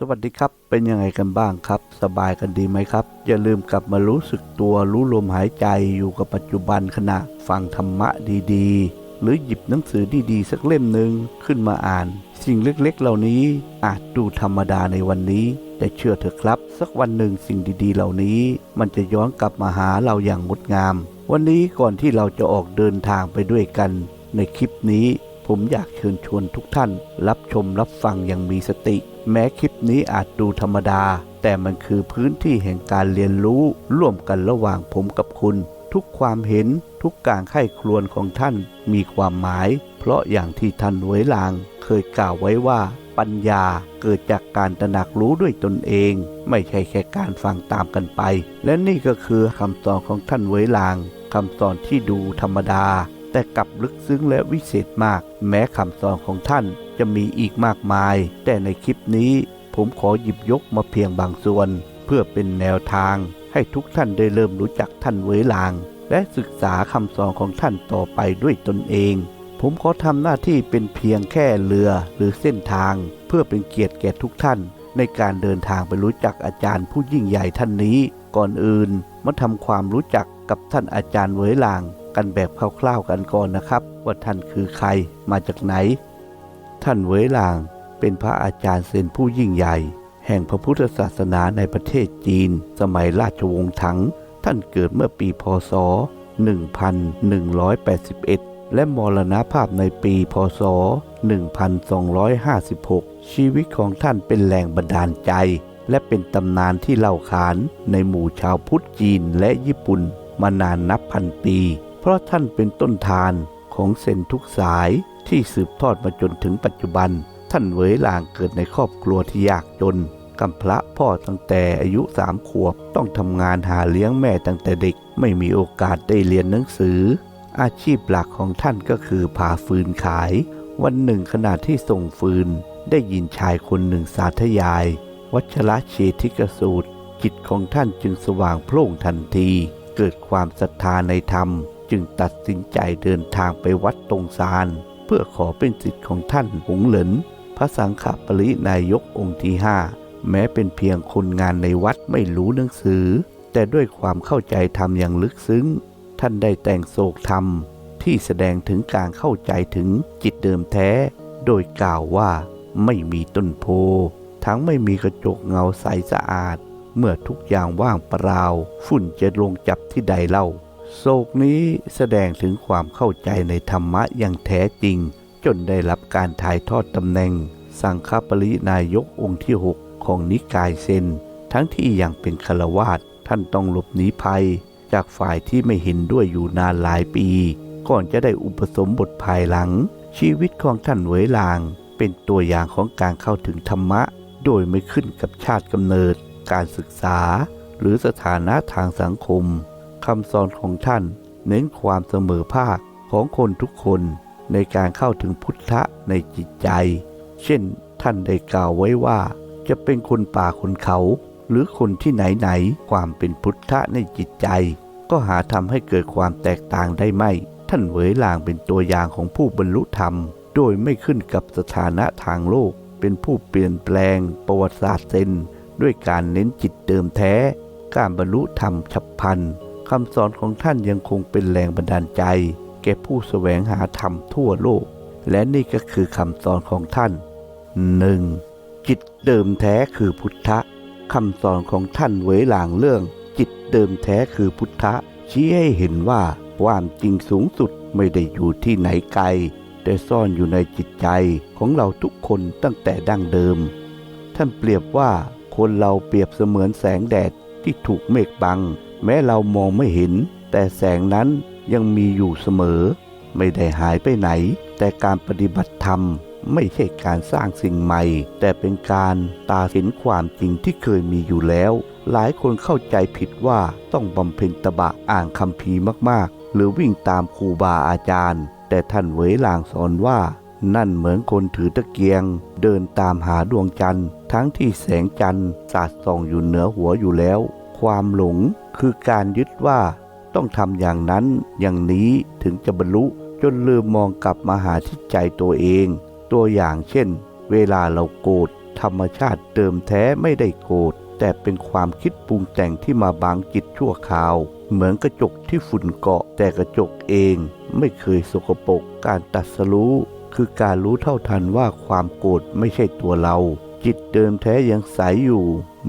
สวัสดีครับ เป็นยังไงกันบ้างครับ สบายกันดีไหมครับ อย่าลืมกลับมารู้สึกตัวรู้ลมหายใจอยู่กับปัจจุบันขณะฟังธรรมะดีๆ หรือหยิบหนังสือดีๆ สักเล่มหนึ่งขึ้นมาอ่าน สิ่งเล็กๆ เหล่านี้อาจดูธรรมดาในวันนี้ แต่เชื่อเถอะครับ สักวันหนึ่งสิ่งดีๆ เหล่านี้ มันจะย้อนกลับมาหาเราอย่างงดงาม วันนี้ก่อนที่เราจะออกเดินทางไปด้วยกัน ในคลิปนี้ ผมอยากเชิญชวนทุกท่าน รับชมรับฟังอย่างมีสติ แม้คลิปนี้อาจดูธรรมดา แต่มันคือพื้นที่แห่งการเรียนรู้ ร่วมกันระหว่างผมกับคุณ ทุกความเห็นทุกการไข้ครวญของท่านมีความหมาย เพราะอย่างที่ท่านไว้ลาง เคยกล่าวไว้ว่า ปัญญาเกิดจากการตระหนักรู้ด้วยตนเอง ไม่ใช่แค่การฟังตามกันไป และนี่ก็คือคำสอนของท่านไว้ลางคำสอนที่ดูธรรมดา แต่กลับลึกซึ้งและวิเศษมาก แม้คำสอนของท่านจะมีอีกมากมาย แต่ในคลิปนี้ผมขอหยิบยกมาเพียงบางส่วน เพื่อเป็นแนวทาง ให้ทุกท่านได้เริ่มรู้จักท่านเวลาง และศึกษาคำสอนของท่านต่อไปด้วยตนเอง ผมขอทำหน้าที่เป็นเพียงแค่เรือหรือเส้นทาง เพื่อเป็นเกียรติแก่ทุกท่าน ในการเดินทางไปรู้จักอาจารย์ผู้ยิ่งใหญ่ท่านนี้ ก่อนอื่นมาทำความรู้จักกับท่านอาจารย์เวยลาง กันแบบคร่าวๆกันก่อนนะครับ ว่าท่านคือใครมาจากไหน ท่านเวยลางเป็นพระอาจารย์เซนผู้ยิ่งใหญ่ แห่งพระพุทธศาสนาในประเทศจีน สมัยราชวงศ์ถัง ท่านเกิดเมื่อปีพศ 1181 และมรณภาพในปีพศ 1256 ชีวิตของท่านเป็นแรงบันดาลใจ และเป็นตำนานที่เล่าขานในหมู่ชาวพุทธจีนและญี่ปุ่นมานานนับพันปี ราะท่านเป็นต้นทานของเซนทุกสายที่สืบทอดมาจนถึงปัจจุบัน ท่านเวยหลางเกิดในครอบครัวที่ยากจนกำพร้าพ่อตั้งแต่อายุสามขวบต้องทำงานหาเลี้ยงแม่ตั้งแต่เด็ก ไม่มีโอกาสได้เรียนหนังสือ อาชีพหลักของท่านก็คือผ่าฟืนขาย วันหนึ่งขณะที่ส่งฟืน ได้ยินชายคนหนึ่งสาธยาย วัชระเชติกสูตรจิตของท่านจึงสว่างโพล่งทันที เกิดความศรัทธาในธรรม จึงตัดสินใจเดินทางไปวัดตรงซานเพื่อขอเป็นสิทธิ์ของท่านหงเหลิน พระสังฆปรินายกองค์ที่ห้าแม้เป็นเพียงคนงานในวัดไม่รู้หนังสือ แต่ด้วยความเข้าใจธรรมอย่างลึกซึ้ง ท่านได้แต่งโศกธรรม ที่แสดงถึงการเข้าใจถึงจิตเดิมแท้ โดยกล่าวว่าไม่มีต้นโพ ทั้งไม่มีกระจกเงาใสสะอาด เมื่อทุกอย่างว่างเปล่า ฝุ่นจะลงจับที่ใดเล่า โศกนี้แสดงถึงความเข้าใจในธรรมะอย่างแท้จริง จนได้รับการถ่ายทอดตำแหน่ง สังฆปรินายกองค์ที่ 6 ของนิกายเซน ทั้งที่ยังเป็นคารวาสท่านต้องหลบหนีภัย จากฝ่ายที่ไม่เห็นด้วยอยู่นานหลายปี ก่อนจะได้อุปสมบทภายหลัง ชีวิตของท่านเหวยลาง เป็นตัวอย่างของการเข้าถึงธรรมะ โดยไม่ขึ้นกับชาติกำเนิด การศึกษา หรือสถานะทางสังคม คำสอนของท่าน เน้นความเสมอภาคของคนทุกคนในการเข้าถึงพุทธะในจิตใจ เช่น ท่านได้กล่าวไว้ว่า จะเป็นคนป่าคนเขา หรือคนที่ไหนไหนความเป็นพุทธะในจิตใจ ก็หาทำให้เกิดความแตกต่างได้ไม่ ท่านเหวยลางเป็นตัวอย่างของผู้บรรลุธรรม โดยไม่ขึ้นกับสถานะทางโลก เป็นผู้เปลี่ยนแปลง ประวัติศาสตร์เซนด้วยการเน้นจิตเดิมแท้ การบรรลุธรรมฉับพลัน คำสอนของท่านยังคงเป็นแรงบันดาลใจ แก่ผู้แสวงหาธรรมทั่วโลก และนี่ก็คือคำสอนของท่าน 1. จิตเดิมแท้คือพุทธะคำสอนของท่านเวหลางเรื่อง จิตเดิมแท้คือพุทธะชี้ให้เห็นว่าความจริงสูงสุดไม่ได้อยู่ที่ไหนไกล แต่ซ่อนอยู่ในจิตใจของเราทุกคนตั้งแต่ดั้งเดิม ท่านเปรียบว่าคนเราเปรียบเสมือนแสงแดดที่ถูกเมฆบัง แม้เรามองไม่เห็น แต่แสงนั้นยังมีอยู่เสมอ ไม่ได้หายไปไหน แต่การปฏิบัติธรรมไม่ใช่การสร้างสิ่งใหม่ แต่เป็นการตาเห็นความจริงที่เคยมีอยู่แล้ว หลายคนเข้าใจผิดว่าต้องบำเพ็ญตบะอ่านคำพีมากๆ หรือวิ่งตามครูบาอาจารย์ แต่ท่านเหวยลางสอนว่า นั่นเหมือนคนถือตะเกียง เดินตามหาดวงจันทร์ ทั้งที่แสงจันทร์สาดส่องอยู่เหนือหัวอยู่แล้ว ความหลงคือการยึดว่าต้องทำอย่างนั้นอย่างนี้ถึงจะบรรลุจนลืมมองกลับมาหาที่ใจตัวเอง ตัวอย่างเช่น เวลาเราโกรธธรรมชาติเดิมแท้ไม่ได้โกรธแต่เป็นความคิดปรุงแต่งที่มาบังจิตชั่วคราว เหมือนกระจกที่ฝุ่นเกาะแต่กระจกเองไม่เคยสกปรกการตัดสรู้คือการรู้เท่าทันว่าความโกรธไม่ใช่ตัวเรา จิตเดิมแท้ยังใสอยู่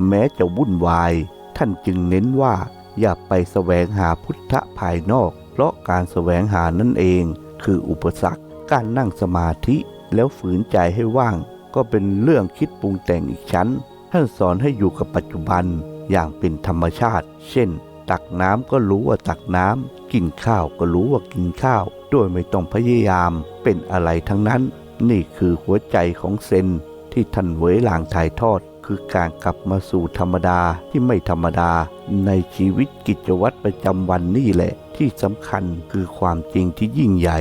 แม้จะวุ่นวาย ท่านจึงเน้นว่า อย่าไปแสวงหาพุทธะภายนอก เพราะการแสวงหานั่นเอง คืออุปสรรค การนั่งสมาธิแล้วฝืนใจให้ว่าง ก็เป็นเรื่องคิดปรุงแต่งอีกชั้น ท่านสอนให้อยู่กับปัจจุบันอย่างเป็นธรรมชาติ เช่น ตักน้ำก็รู้ว่าตักน้ำกินข้าวก็รู้ว่ากินข้าว โดยไม่ต้องพยายามเป็นอะไรทั้งนั้น นี่คือหัวใจของเซนที่ท่านเวหลางถ่ายทอด คือการกลับมาสู่ธรรมดาที่ไม่ธรรมดา ในชีวิตกิจวัตรประจำวันนี่แหละ ที่สำคัญคือความจริงที่ยิ่งใหญ่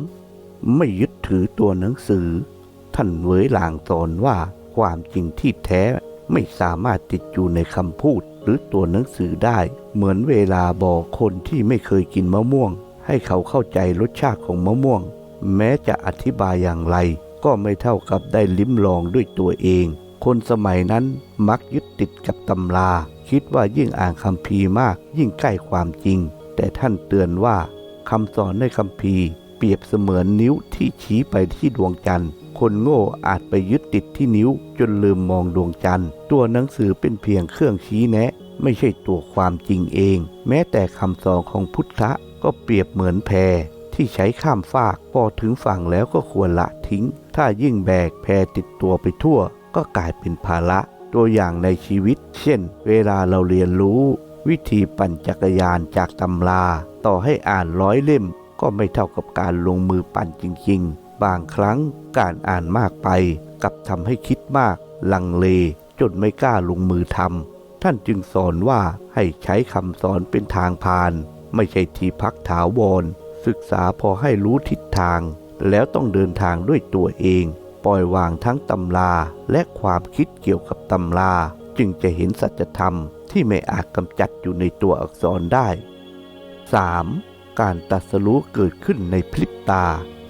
2. ไม่ยึดถือตัวหนังสือ ท่านเวยหลางสอนว่าความจริงที่แท้ไม่สามารถติดอยู่ในคำพูดหรือตัวหนังสือได้ เหมือนเวลาบอกคนที่ไม่เคยกินมะม่วง ให้เขาเข้าใจรสชาติของมะม่วง แม้จะอธิบายอย่างไร ก็ไม่เท่ากับได้ลิ้มลองด้วยตัวเอง คนสมัยนั้นมักยึดติดกับตำรา คิดว่ายิ่งอ่านคำพีมากยิ่งใกล้ความจริง แต่ท่านเตือนว่าคำสอนในคำพีเปรียบเสมือนนิ้วที่ชี้ไปที่ดวงจันทร์ คนโง่อาจไปยึดติดที่นิ้วจนลืมมองดวงจันทร์ ตัวหนังสือเป็นเพียงเครื่องชี้แนะ ไม่ใช่ตัวความจริงเอง แม้แต่คำสอนของพุทธะก็เปรียบเหมือนแพที่ใช้ข้ามฟาก พอถึงฝั่งแล้วก็ควรละทิ้ง ถ้ายิ่งแบกแพรติดตัวไปทั่ว ก็กลายเป็นภาระตัวอย่างในชีวิต เช่น เวลาเราเรียนรู้ วิธีปั่นจักรยานจากตำรา ต่อให้อ่านร้อยเล่ม ก็ไม่เท่ากับการลงมือปั่นจริง ๆ บางครั้งการอ่านมากไปกับทำให้คิดมาก ลังเลจนไม่กล้าลงมือทำท่านจึงสอนว่าให้ใช้คำสอนเป็นทางผ่าน ไม่ใช่ที่พักถาวรศึกษาพอให้รู้ทิศทาง แล้วต้องเดินทางด้วยตัวเอง ปล่อยวางทั้งตำราและความคิดเกี่ยวกับตำรา จึงจะเห็นสัจธรรมที่ไม่อาจกำจัดอยู่ในตัวอักษรได้ 3. การตัดสรู้เกิดขึ้นในพริบตา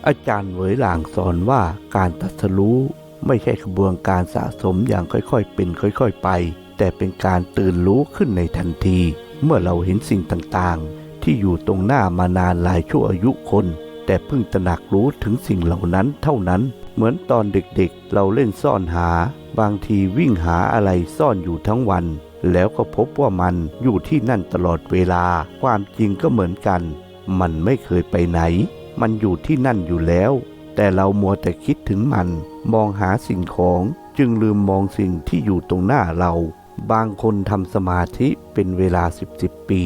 อาจารย์เหวยหลางสอนว่าการตัดสรู้ไม่ใช่กระบวนการสะสมอย่างค่อยๆ เป็นค่อยๆ ไป แต่เป็นการตื่นรู้ขึ้นในทันที เมื่อเราเห็นสิ่งต่างๆ ที่อยู่ตรงหน้ามานานหลายชั่วอายุคน แต่เพิ่งตระหนักรู้ถึงสิ่งเหล่านั้นเท่านั้น เหมือนตอนเด็กๆ เราเล่นซ่อนหา บางทีวิ่งหาอะไรซ่อนอยู่ทั้งวัน แล้วก็พบว่ามันอยู่ที่นั่นตลอดเวลา ความจริงก็เหมือนกัน มันไม่เคยไปไหน มันอยู่ที่นั่นอยู่แล้ว แต่เรามัวแต่คิดถึงมัน มองหาสิ่งของจึงลืมมองสิ่งที่อยู่ตรงหน้าเรา บางคนทำสมาธิเป็นเวลาสิบสิบปี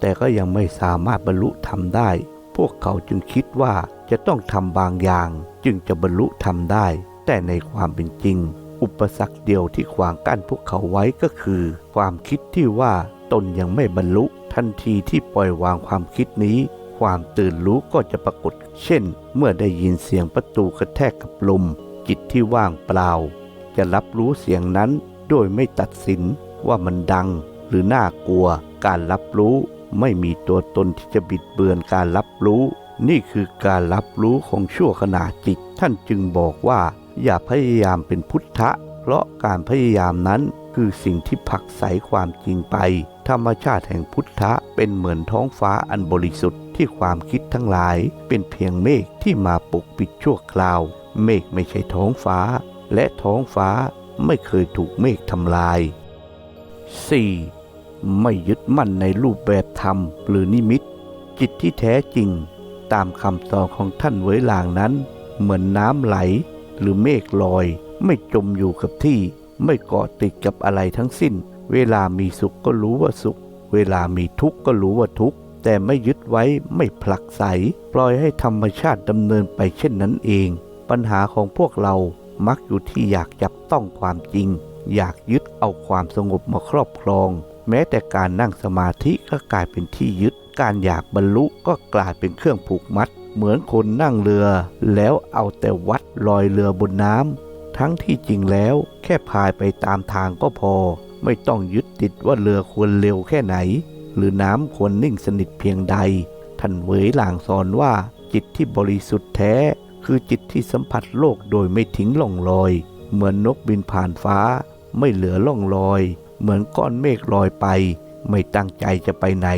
แต่ก็ยังไม่สามารถบรรลุธรรมได้ พวกเขาจึงคิดว่าจะต้องทำบางอย่างจึงจะบรรลุธรรมได้ แต่ในความเป็นจริง อุปสรรคเดียวที่ขวางกั้นพวกเขาไว้ก็คือ ความคิดที่ว่าตนยังไม่บรรลุทันทีที่ปล่อยวางความคิดนี้ ความตื่นรู้ก็จะปรากฏ เช่น เมื่อได้ยินเสียงประตูกระแทกกับลม จิตที่ว่างเปล่า จะรับรู้เสียงนั้นโดยไม่ตัดสินว่ามันดัง หรือน่ากลัว การรับรู้ ไม่มีตัวตนที่จะบิดเบือนการรับรู้ นี่คือการรับรู้ของชั่วขณะจิต ท่านจึงบอกว่า อย่าพยายามเป็นพุทธะ เพราะการพยายามนั้นคือสิ่งที่ผลักไสความจริงไป ธรรมชาติแห่งพุทธะเป็นเหมือนท้องฟ้าอันบริสุทธิ์ที่ความคิดทั้งหลาย เป็นเพียงเมฆที่มาปกปิดชั่วคราว เมฆไม่ใช่ท้องฟ้า และท้องฟ้าไม่เคยถูกเมฆทำลาย 4. ไม่ยึดมั่นในรูปแบบธรรมหรือนิมิต จิตที่แท้จริง ตามคำสอนของท่านเวยหลางนั้น เหมือนน้ำไหล หรือเมฆลอย ไม่จมอยู่กับที่ ไม่เกาะติดกับอะไรทั้งสิ้น เวลามีสุขก็รู้ว่าสุข เวลามีทุกข์ก็รู้ว่าทุกข์แต่ไม่ยึดไว้ไม่ผลักไส ปล่อยให้ธรรมชาติดำเนินไปเช่นนั้นเอง ปัญหาของพวกเรามักอยู่ที่อยากจับต้องความจริง อยากยึดเอาความสงบมาครอบครอง แม้แต่การนั่งสมาธิก็กลายเป็นที่ยึด การอยากบรรลุก็กลายเป็นเครื่องผูกมัด เหมือนคนนั่งเรือ แล้วเอาแต่วัดลอยเรือบนน้ำทั้งที่จริงแล้วแค่พายไปตามทางก็พอ ไม่ต้องยึดติดว่าเรือควรเร็วแค่ไหน หรือน้ำควรนิ่งสนิทเพียงใด ท่านเวยหลางสอนว่าจิตที่บริสุทธิ์แท้ คือจิตที่สัมผัสโลกโดยไม่ทิ้งล่องลอย เหมือนนกบินผ่านฟ้า ไม่เหลือล่องลอย เหมือนก้อนเมฆลอยไป ไม่ตั้งใจจะไปไหน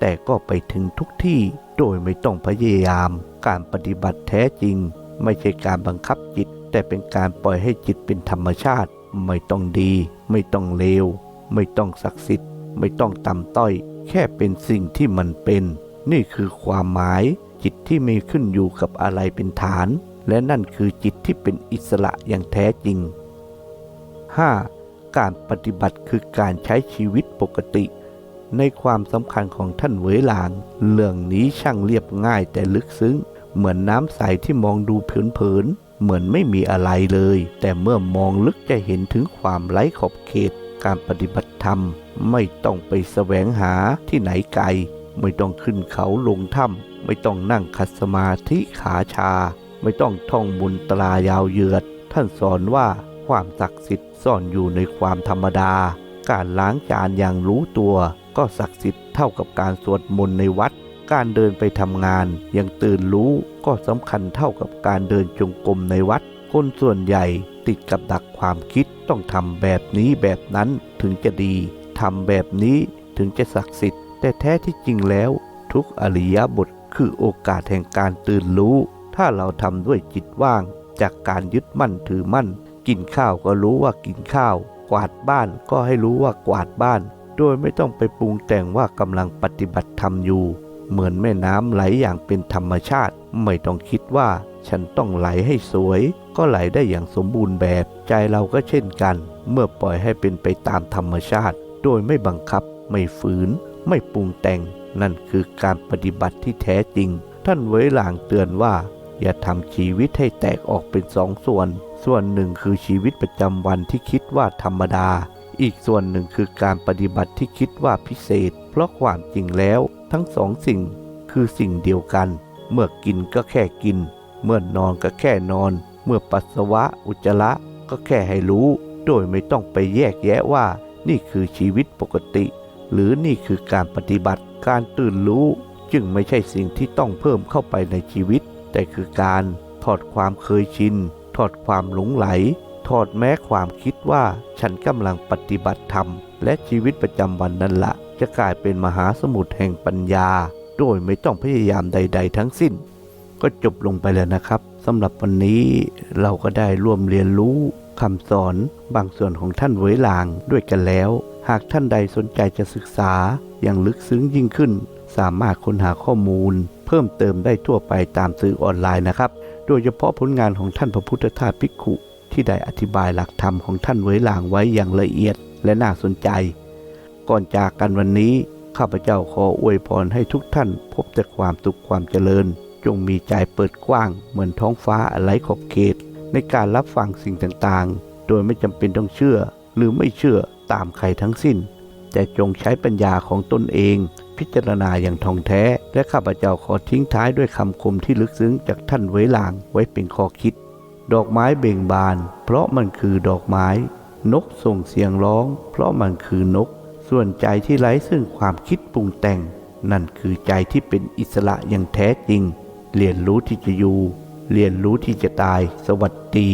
แต่ก็ไปถึงทุกที่โดยไม่ต้องพยายาม การปฏิบัติแท้จริง ไม่ใช่การบังคับจิต แต่เป็นการปล่อยให้จิตเป็นธรรมชาติ ไม่ต้องดี ไม่ต้องเลว ไม่ต้องศักดิ์สิทธิ์ ไม่ต้องต่ำต้อย แค่เป็นสิ่งที่มันเป็น นี่คือความหมาย จิตที่ไม่ขึ้นอยู่กับอะไรเป็นฐาน และนั่นคือจิตที่เป็นอิสระอย่างแท้จริง 5. การปฏิบัติคือการใช้ชีวิตปกติ ในความสำคัญของท่านเวหลาง เรื่องนี้ช่างเรียบง่ายแต่ลึกซึ้ง เหมือนน้ำใสที่มองดูเผินๆเหมือนไม่มีอะไรเลย แต่เมื่อมองลึกจะเห็นถึงความไร้ขอบเขต การปฏิบัติธรรม ไม่ต้องไปแสวงหาที่ไหนไกล ไม่ต้องขึ้นเขาลงถ้ำไม่ต้องนั่งคัสมาธิขาชา ไม่ต้องท่องบุญตรายาวเยือด ท่านสอนว่า ความศักดิ์สิทธิ์ซ่อนอยู่ในความธรรมดา การล้างจานอย่างรู้ตัว ก็ศักดิ์สิทธิ์เท่ากับการสวดมนต์ในวัด การเดินไปทำงานยังตื่นรู้ก็สำคัญเท่ากับการเดินจงกรมในวัด คนส่วนใหญ่ติดกับดักความคิดต้องทำแบบนี้แบบนั้นถึงจะดีทำแบบนี้ถึงจะศักดิ์สิทธิ์แต่แท้ที่จริงแล้ว ทุกอริยบทคือโอกาสแห่งการตื่นรู้ ถ้าเราทำด้วยจิตว่างจากการยึดมั่นถือมั่น กินข้าวก็รู้ว่ากินข้าว กวาดบ้านก็ให้รู้ว่ากวาดบ้าน โดยไม่ต้องไปปรุงแต่งว่ากำลังปฏิบัติธรรมอยู่ เหมือนแม่น้ำไหลอย่างเป็นธรรมชาติ ไม่ต้องคิดว่า ฉันต้องไหลให้สวย ก็ไหลได้อย่างสมบูรณ์แบบ ใจเราก็เช่นกัน เมื่อปล่อยให้เป็นไปตามธรรมชาติ โดยไม่บังคับ ไม่ฝืน ไม่ปรุงแต่ง นั่นคือการปฏิบัติที่แท้จริง ท่านไว้หลางเตือนว่า อย่าทำชีวิตให้แตกออกเป็นสองส่วน ส่วนหนึ่งคือชีวิตประจำวันที่คิดว่าธรรมดา อีกส่วนหนึ่งคือการปฏิบัติที่คิดว่าพิเศษ เพราะความจริงแล้ว ทั้งสองสิ่งคือสิ่งเดียวกัน เมื่อกินก็แค่กิน เมื่อนอนก็แค่นอน เมื่อปัสสาวะอุจจาระก็แค่ให้รู้ โดยไม่ต้องไปแยกแยะว่า นี่คือชีวิตปกติ หรือนี่คือการปฏิบัติการตื่นรู้ จึงไม่ใช่สิ่งที่ต้องเพิ่มเข้าไปในชีวิต แต่คือการถอดความเคยชิน อดความหลงไหล ถอดแม้ความคิดว่าฉันกำลังปฏิบัติธรรม และชีวิตประจำวันนั่นละ จะกลายเป็นมหาสมุทรแห่งปัญญา โดยไม่ต้องพยายามใด ๆ ทั้งสิ้น ก็จบลงไปแล้วนะครับสำหรับวันนี้เราก็ได้ร่วมเรียนรู้คำสอนบางส่วนของท่านเวยหลางด้วยกันแล้ว หากท่านใดสนใจจะศึกษาอย่างลึกซึ้งยิ่งขึ้น สามารถค้นหาข้อมูล เพิ่มเติมได้ทั่วไปตามสื่อออนไลน์นะครับ โดยเฉพาะผลงานของท่านพระพุทธทาสภิกขุ ที่ได้อธิบายหลักธรรมของท่านเวยหลางไว้อย่างละเอียดและน่าสนใจ ก่อนจากกันวันนี้ ข้าพเจ้าขออวยพรให้ทุกท่านพบแต่ความสุขความเจริญ จงมีใจเปิดกว้าง เหมือนท้องฟ้าไร้ขอบเขต ในการรับฟังสิ่งต่างๆ โดยไม่จำเป็นต้องเชื่อ หรือไม่เชื่อตามใครทั้งสิ้น แต่จงใช้ปัญญาของตนเอง พิจารณาอย่างท่องแท้ และข้าพเจ้าขอทิ้งท้ายด้วยคำคมที่ลึกซึ้งจากท่านไว้ลางไว้เป็นข้อคิด ดอกไม้เบ่งบาน เพราะมันคือดอกไม้ นกส่งเสียงร้อง เพราะมันคือนก ส่วนใจที่ไร้ซึ่งความคิดปรุงแต่ง นั่นคือใจที่เป็นอิสระอย่างแท้จริง เรียนรู้ที่จะอยู่ เรียนรู้ที่จะตาย สวัสดี